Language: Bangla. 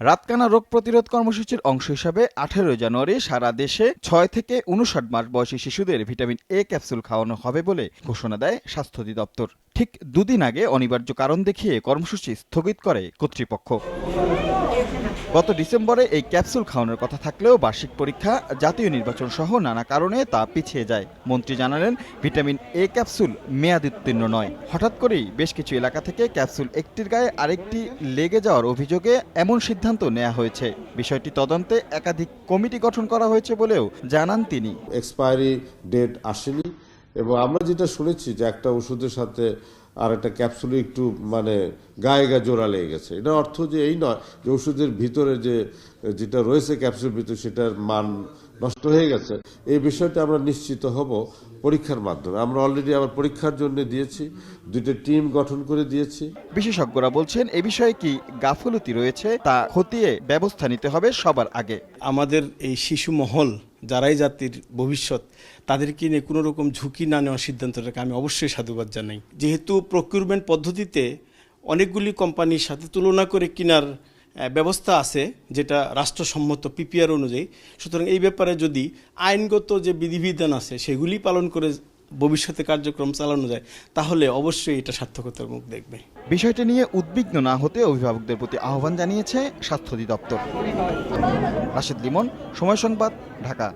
রাতকানা রোগ প্রতিরোধ কর্মসূচির অংশ হিসাবে আঠেরোই জানুয়ারি সারা দেশে ছয় থেকে উনষাট মাস বয়সী শিশুদের ভিটামিন এ ক্যাপসুল খাওয়ানো হবে বলে ঘোষণা দেয় স্বাস্থ্য অধিদপ্তর। ঠিক দুদিন আগে অনিবার্য কারণ দেখিয়ে কর্মসূচি স্থগিত করে কর্তৃপক্ষ। গত ডিসেম্বরে এই ক্যাপসুল খাওয়ানোর কথা থাকলেও বার্ষিক পরীক্ষা, জাতীয় নির্বাচন সহ নানা কারণে তা পিছিয়ে যায়। মন্ত্রী জানালেন, ভিটামিন এ ক্যাপসুল মেয়াদ উত্তীর্ণ নয়। হঠাৎ করেই বেশ কিছু এলাকা থেকে ক্যাপসুল একটির গায়ে আরেকটি লেগে যাওয়ার অভিযোগে এমন সিদ্ধান্ত নেওয়া হয়েছে। বিষয়টি তদন্তে একাধিক কমিটি গঠন করা হয়েছে বলেও জানান তিনি। এক্সপায়ারি ডেট আসেনি এবং আমরা যেটা শুনেছি যে একটা ওষুধের সাথে আর একটা ক্যাপসুলে একটু মানে গায়ে গায়ে জোড়া লেগে গেছে। এটা অর্থ যে এই নয় যে ওষুধের ভিতরে যে যেটা রয়েছে ক্যাপসুল ভিতরে সেটার মান নষ্ট হয়ে গেছে। এই বিষয়টা আমরা নিশ্চিত হব পরীক্ষার মাধ্যমে। আমরা অলরেডি আবার পরীক্ষার জন্য দিয়েছি দুইটা টিম গঠন করে দিয়েছি। বিশেষজ্ঞরা বলছেন এ বিষয়ে কি গাফলতি রয়েছে তা খতিয়ে ব্যবস্থা নিতে হবে সবার আগে। আমাদের এই শিশু মহল যারাই জাতির ভবিষ্যৎ তাদেরকে নিয়ে কোনো রকম ঝুঁকি না নেওয়ার সিদ্ধান্তটাকে আমি অবশ্যই সাধুবাদ জানাই। যেহেতু প্রকিউরমেন্ট পদ্ধতিতে অনেকগুলি কোম্পানির সাথে তুলনা করে কেনার ব্যবস্থা আছে, যেটা রাষ্ট্রসম্মত পিপিআর অনুযায়ী। সুতরাং এই ব্যাপারে যদি আইনগত যে বিধিবিধান আছে, সেগুলি পালন করে ভবিষ্যতে কার্যক্রম চালানো যায়, তাহলে অবশ্যই এটা সার্থকতার মুখ দেখবে। বিষয়টি নিয়ে উদ্বিগ্ন না হতে অভিভাবকদের প্রতি আহ্বান জানিয়েছে স্বাস্থ্য অধিদপ্তর। রাশেদ লিমন, সময় সংবাদ, ঢাকা।